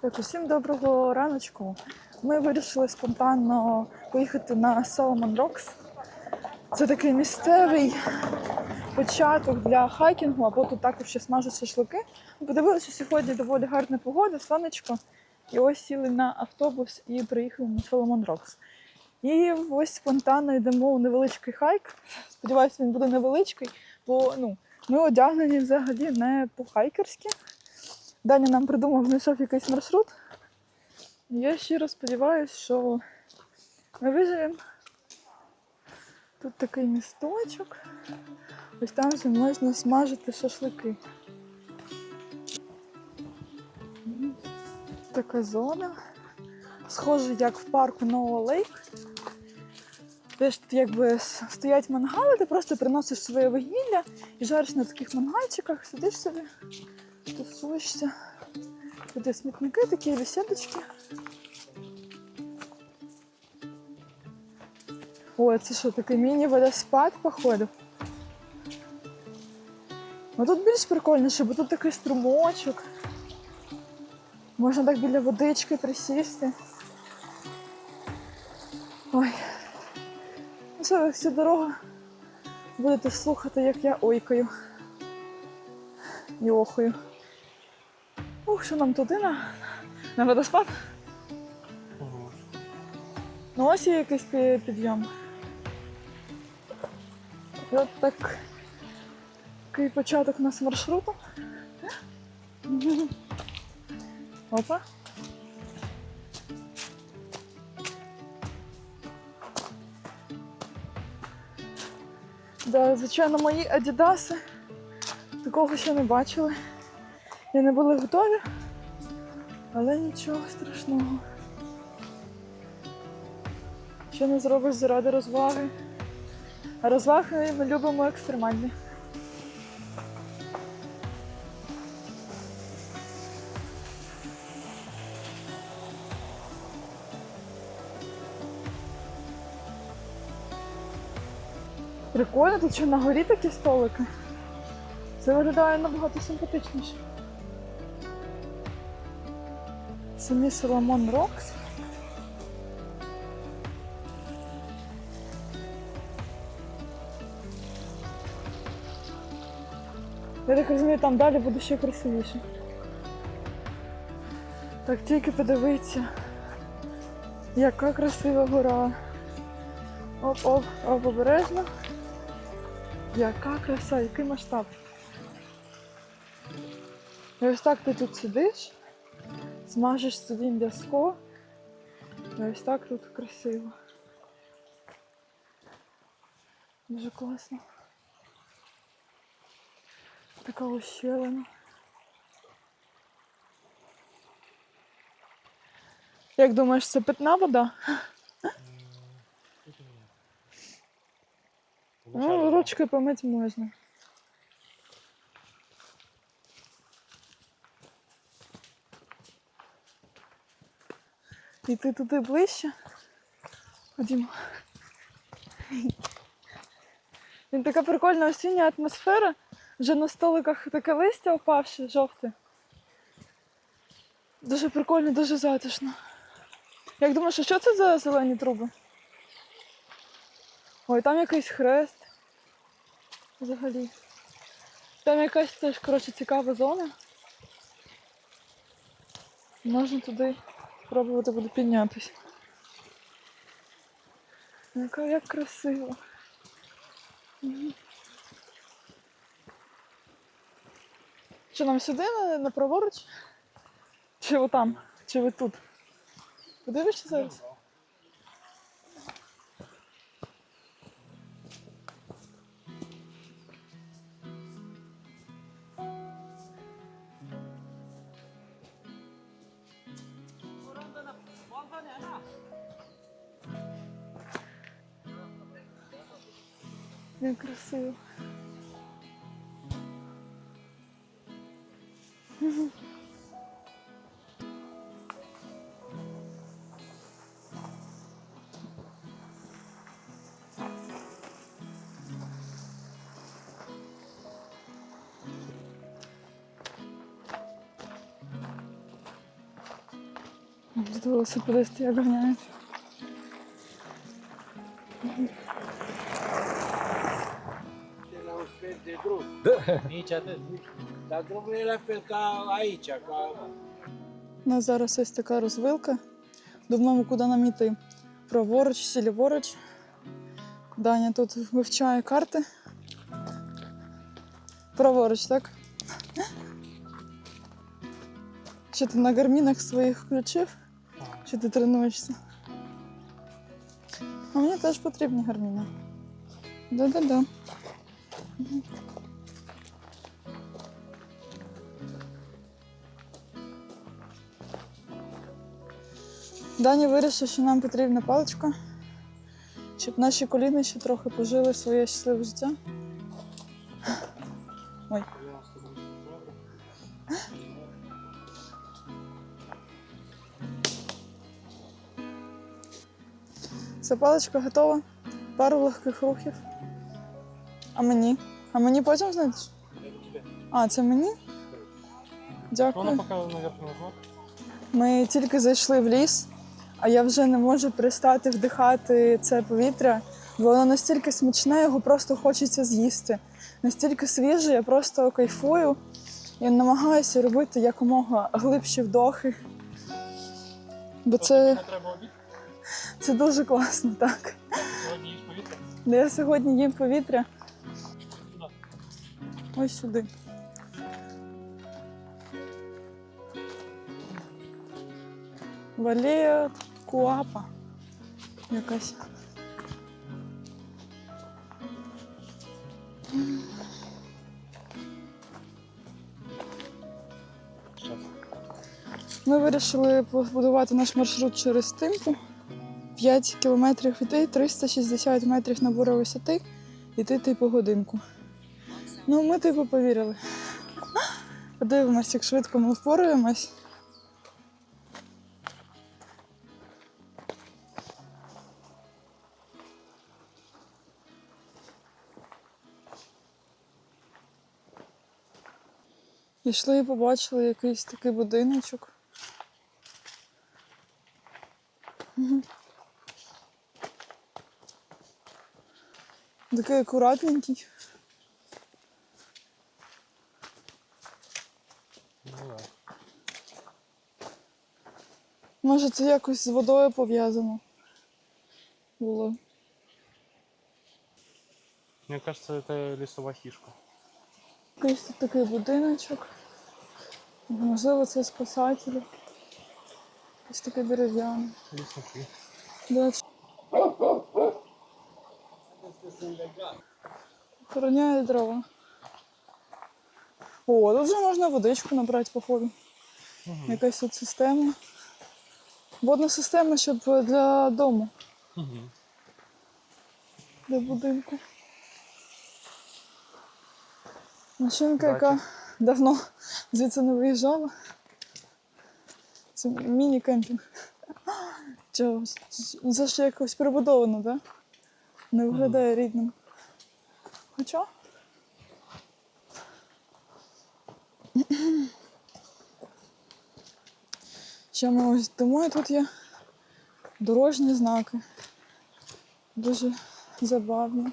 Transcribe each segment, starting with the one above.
Так, усім доброго раночку. Ми вирішили спонтанно поїхати на Solomon Rocks. Це такий місцевий початок для хайкінгу, або тут також ще смажуть шашлики. Подивилися, сьогодні доволі гарна погода, сонечко. І ось сіли на автобус і приїхали на Solomon Rocks. І ось спонтанно йдемо у невеличкий хайк. Сподіваюся, він буде невеличкий, бо ну, ми одягнені взагалі не по-хайкерськи. Даня нам придумав, знайшов якийсь маршрут. Я щиро сподіваюся, що ми виживемо. Тут такий місточок. Ось там вже можна смажити шашлики. Така зона. Схоже, як в парку Ноу Лейк. Теж тут якби стоять мангали, ти просто приносиш своє вугілля і жариш на таких мангальчиках, сидиш собі, тусуєшся. Тут є смітники, такі бесідочки. О, це що, такий міні-водоспад, походу. Ну тут більш прикольніше, бо тут такий струмочок. Можна так біля водички присісти. Ой. Ну все, ви всю дорогу будете слухати, як я ойкаю. І охою. Ух, що нам туди на, на водоспад? Ну ось є якийсь підйом. І от так, такий початок у нас маршруту. Опа. Да, звичайно, мої адідаси такого ще не бачили. І не були готові, але нічого страшного. Що не зробиш заради розваги. А розваги ми любимо екстремальні. Прикольно, тут що на горі такі столики. Це виглядає набагато симпатичніше. Самі Соломон Рокс. Я так розумію, там далі буде ще красивіше. Так тільки подивіться, яка красива гора. Оп-оп, оп, обережно. Яка краса, який масштаб. І ось так ти тут сидиш, смажеш собі м'язко. І ось так тут красиво. Дуже класно. Така ущелина. Як думаєш, це питна вода? Ну, ручкою помити можна. Іти туди ближче. Ходімо. Він така прикольна осіння атмосфера. Вже на столиках таке листя опавше, жовте. Дуже прикольно, дуже затишно. Як думаєш, що це за зелені труби? Ой, там якийсь хрест. Взагалі. Там якась теж, коротше, цікава зона. Можна туди спробувати буде піднятися. Яка як красиво. Чи нам сюди на, праворуч? Чи отам? там? Чи ви тут? Подивишся зараз? працюю. Здавалося, подивитися, як ганяють. De. Nici atât. Dar drumul e la fel ca aici, ca У нас зараз ось така розвилка. Думаємо, куди нам йти. Праворуч чи ліворуч. Даня тут вивчає карти. Праворуч, так? Чи ти на гармінах своїх включив? Чи ти тренуєшся? А мені теж потрібні гарміни. Да-да-да. Даня вирішив, що нам потрібна паличка, щоб наші коліна ще трохи пожили своє щасливе життя. Ой. Все, паличка готова. Пару легких рухів. А мені? А мені потім знайдеш? А, це мені? Дякую. Ми тільки зайшли в ліс, а я вже не можу перестати вдихати це повітря, бо воно настільки смачне, його просто хочеться з'їсти. Настільки свіже, я просто кайфую і намагаюся робити якомога глибші вдохи. Бо це, це дуже класно, так. Сьогодні їж повітря. Я сьогодні їм повітря. Ось сюди. Валія Куапа. Якась. Ми вирішили побудувати наш маршрут через Тимпу. 5 кілометрів іти, 360 метрів набору висоти, іти типу годинку. Ну, ми типу повірили. Подивимось, як швидко ми впораємось. Пішли і побачили якийсь такий будиночок. Такий акуратненький. Ну. Може, це якось з водою пов'язано було. Мне кажется, это лесовая фишка. Якийсь тут такий будиночок. Можливо, це спасателі. Ось. Лесники. Да. Охороняє дрова. О, тут вже можна водичку набрати, походу. Угу. Якась тут система. Водна система, щоб для дому, Угу. для будинку. Машинка, яка давно звідси не виїжджала. Це міні-кемпінг. Це ж якось прибудовано, так? Не виглядає рідним. Хоча? Ще ми ось і тут є дорожні знаки. Дуже забавно.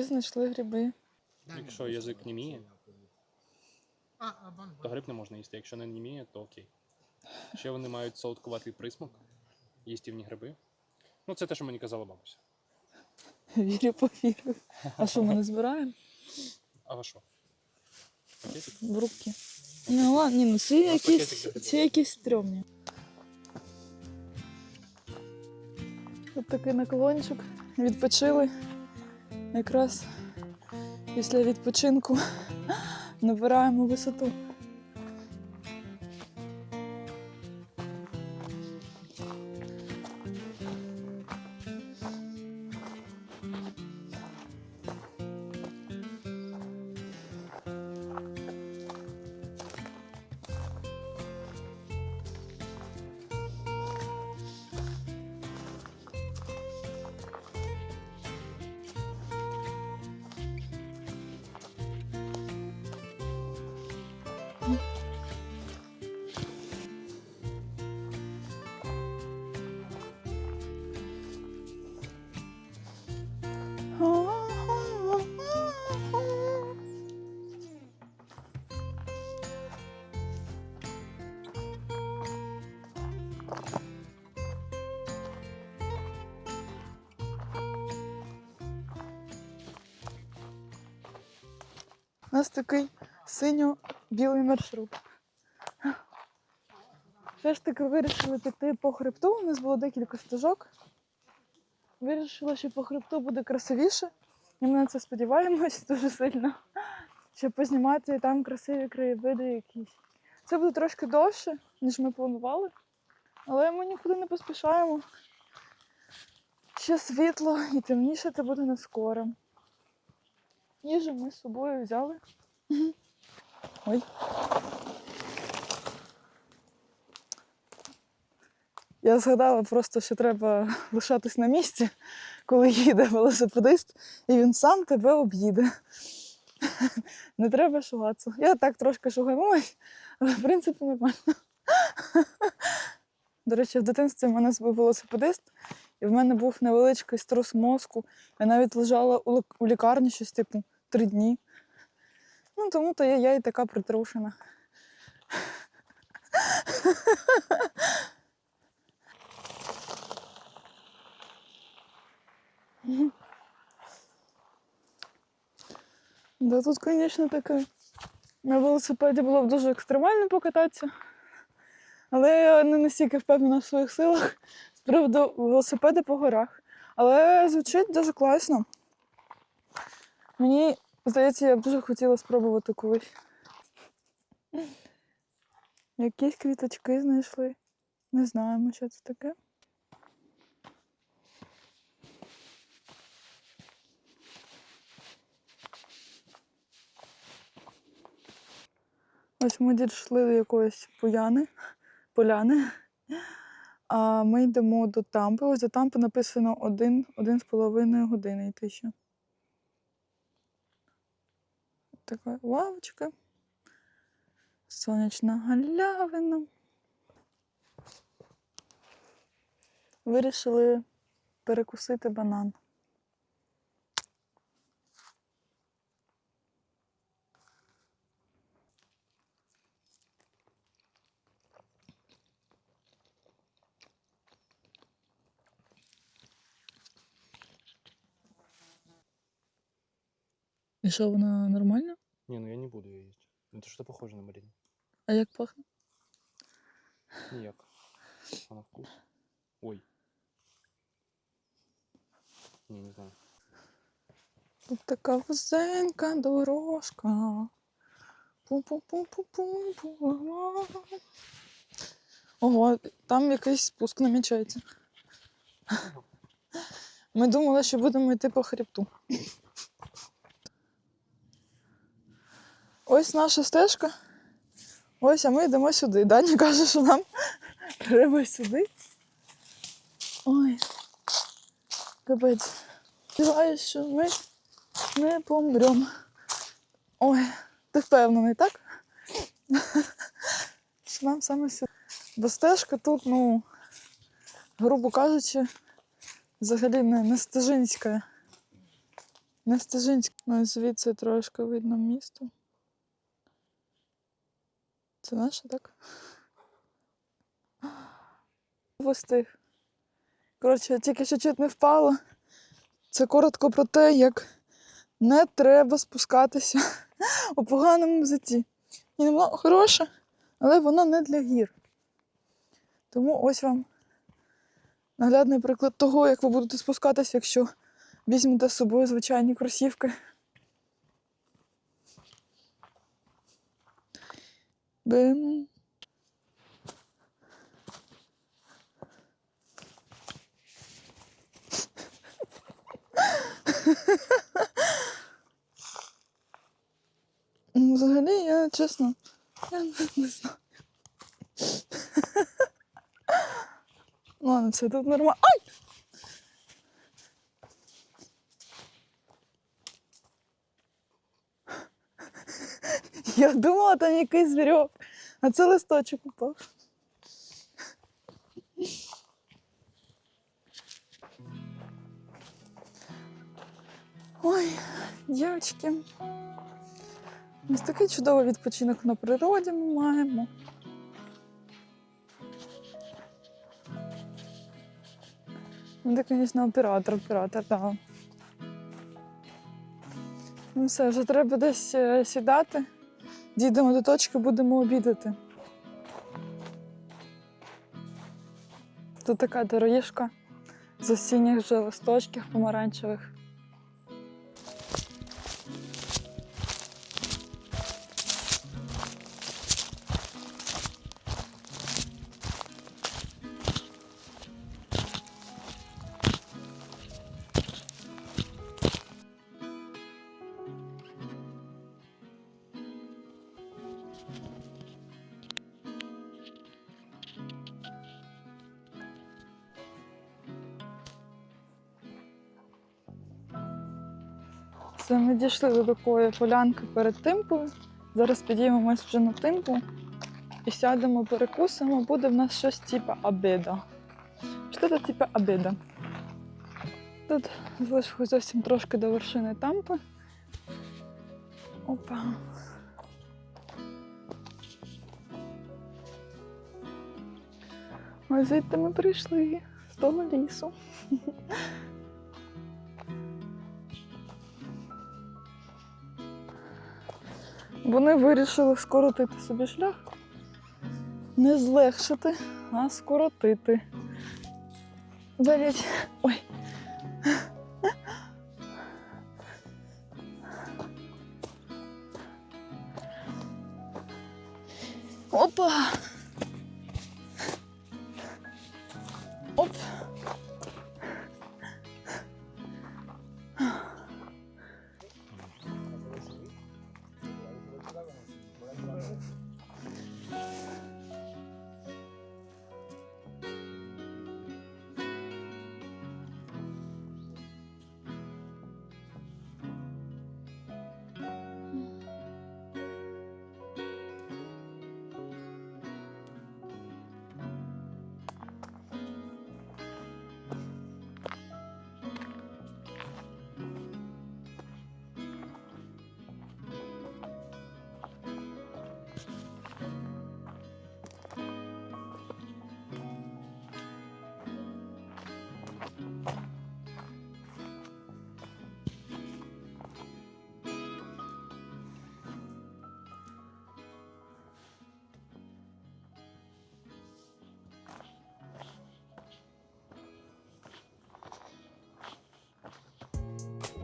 Ми знайшли гриби. Якщо язик не міє, то гриб не можна їсти. Якщо не німіє, то окей. Ще вони мають солодкуватий присмак, їстівні гриби. Ну, це те, що мені казала бабуся. Вірю, повірю. А що ми не збираємо? А що? Пакетик? В рубки. Ну ладно, ні, ну ці Ну, якісь, ці якісь стрьомні. Тут такий наклончик. Відпочили. Якраз після відпочинку набираємо висоту. У нас такий синьо-білий маршрут. Все ж таки вирішили піти по хребту. У нас було декілька стежок. Вирішила, що по хребту буде красивіше. І ми на це сподіваємось дуже сильно. Щоб познімати там красиві краєвиди якісь. Це буде трошки довше, ніж ми планували. Але ми нікуди не поспішаємо. Ще світло і темніше це буде не скоро. Їжу ми з собою взяли. Ой. Я згадала просто, що треба лишатись на місці, коли їде велосипедист, і він сам тебе об'їде. Не треба шугатися. Я так трошки шуганулась, але в принципі нормально. До речі, в дитинстві в мене був велосипедист, і в мене був невеличкий струс мозку. Я навіть лежала у лікарні щось типу три дні. Ну, тому то я, я і така притрушена. Да, тут, звісно, таке. На велосипеді було б дуже екстремально покататися. Але я не настільки впевнена в своїх силах з приводу велосипеда по горах. Але звучить дуже класно. Мені здається, я б дуже хотіла спробувати колись. Якісь квіточки знайшли. Не знаємо, що це таке. Ось ми дійшли до якоїсь поляни, поляни. А ми йдемо до тампи. Ось до тампи написано один, один з половиною години йти ще. Така лавочка. Сонячна галявина. Вирішили перекусити банан. І що, вона нормальна? Не, ну я не буду ее есть. Это что похоже на малину? А як пахне? Ніяк. А на вкус? Ой. Не, не знаю. Тут така вузенька дорожка. Пу-пу-пу-пу-пу-пу. Ого, там якийсь спуск намічається. Ми думали, що будемо йти по хребту. Ось наша стежка. Ось, а ми йдемо сюди. Даня каже, що нам треба сюди. Ой. Капець. Сподіваюсь, що ми не помрем. Ой, ти впевнений, так? Що нам саме сюди. Бо стежка тут, ну, грубо кажучи, взагалі не, не стежинська. Не стежинська. Ну і звідси трошки видно місто. Це наше, так? Встиг. Коротше, тільки що чуть не впала. Це коротко про те, як не треба спускатися у поганому взутті. І воно хороше, але воно не для гір. Тому ось вам наглядний приклад того, як ви будете спускатися, якщо візьмете з собою звичайні кросівки. Бим. Ну, Взагалі, я чесно, я не, не знаю. Ладно, все тут нормально. Ай! Я думала, там якийсь звірьок, а це листочок упав. Ой, дівчатки. Ось такий чудовий відпочинок на природі ми маємо. Ну, ти, звісно, оператор, оператор, так. Да. Ну все, вже треба десь е, сідати. Дійдемо до точки, будемо обідати. Тут така доріжка з осінніх вже листочків помаранчевих. Все, ми дійшли до такої полянки перед тимпою. Зараз підіймемось вже на тимпу і сядемо, перекусимо. Буде в нас щось типу обіда. Що це типу обіда? Тут залишилось зовсім трошки до вершини тампи. Опа. Ось звідти ми прийшли з того лісу. Вони вирішили скоротити собі шлях. Не злегшити, а скоротити. Болять. Ой. Опа.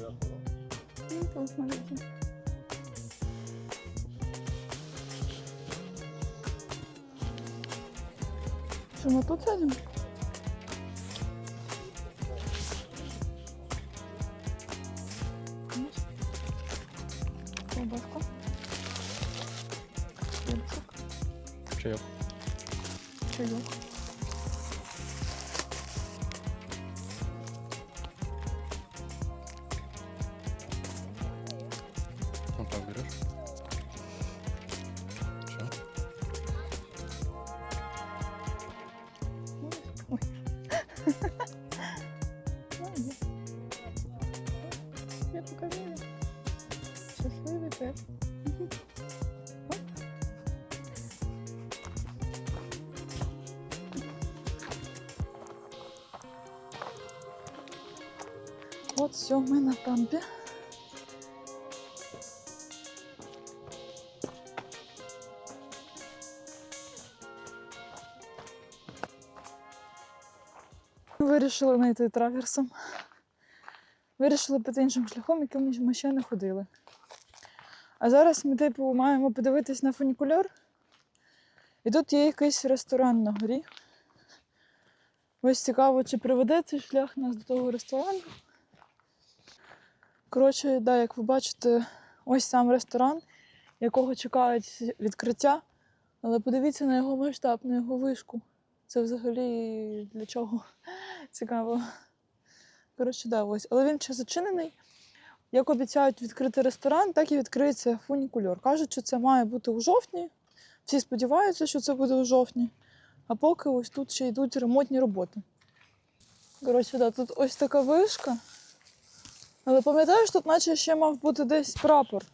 Ну, посмотрите. Что, мы тут сядем? 507 на тампі. Вирішили знайти траверсом. Вирішили піти іншим шляхом, яким ми ще не ходили. А зараз ми типу маємо подивитись на фунікульор. І тут є якийсь ресторан на горі. Ось цікаво, чи приведе цей шлях нас до того ресторану. Коротше, да, як ви бачите, ось сам ресторан, якого чекають відкриття. Але подивіться на його масштаб, на його вишку. Це взагалі для чого? Цікаво. Коротше, да, ось. Але він ще зачинений. Як обіцяють відкрити ресторан, так і відкриється фунікульор. Кажуть, що це має бути у жовтні. Всі сподіваються, що це буде у жовтні. А поки ось тут ще йдуть ремонтні роботи. Коротше, да, тут ось така вишка. Але пам'ятаєш, тут наче ще мав бути десь прапор.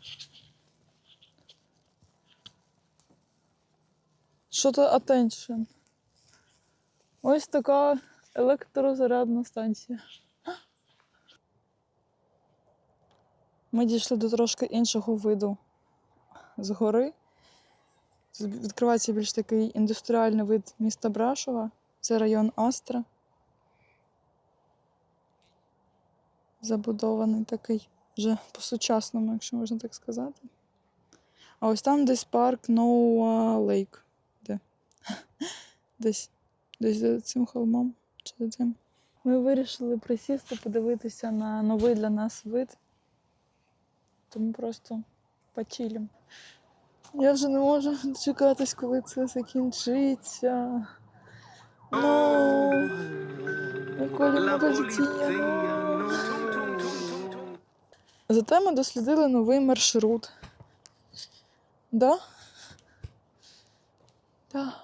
Що то attention. Ось така Електрозарядна станція. Ми дійшли до трошки іншого виду згори. Тут відкривається більш такий індустріальний вид міста Брашова. Це район Астра. Забудований такий вже по-сучасному, якщо можна так сказати. А ось там десь парк Ноуа Лейк. Де? Десь, десь за цим холмом чи за цим. Ми вирішили присісти, подивитися на новий для нас вид. Тому просто почилім. Я вже не можу дочекатись, коли це закінчиться. Ну, Миколі молодція. Зате ми дослідили новий маршрут. Да? Да.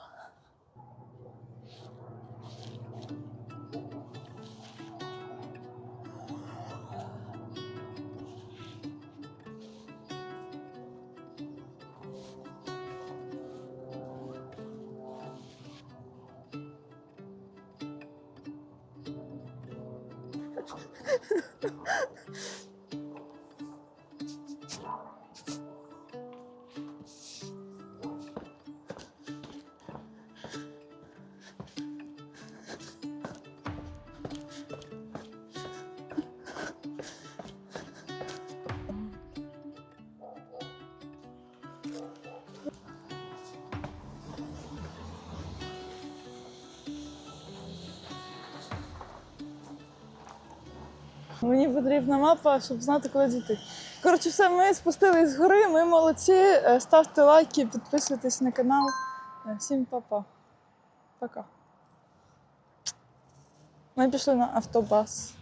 Мені потрібна мапа, щоб знати, куди дійти. Коротше, все, ми спустились з гори, ми молодці. Е, Ставте лайки, підписуйтесь на канал. Е, Всім па-па. Пока. Ми пішли на автобус.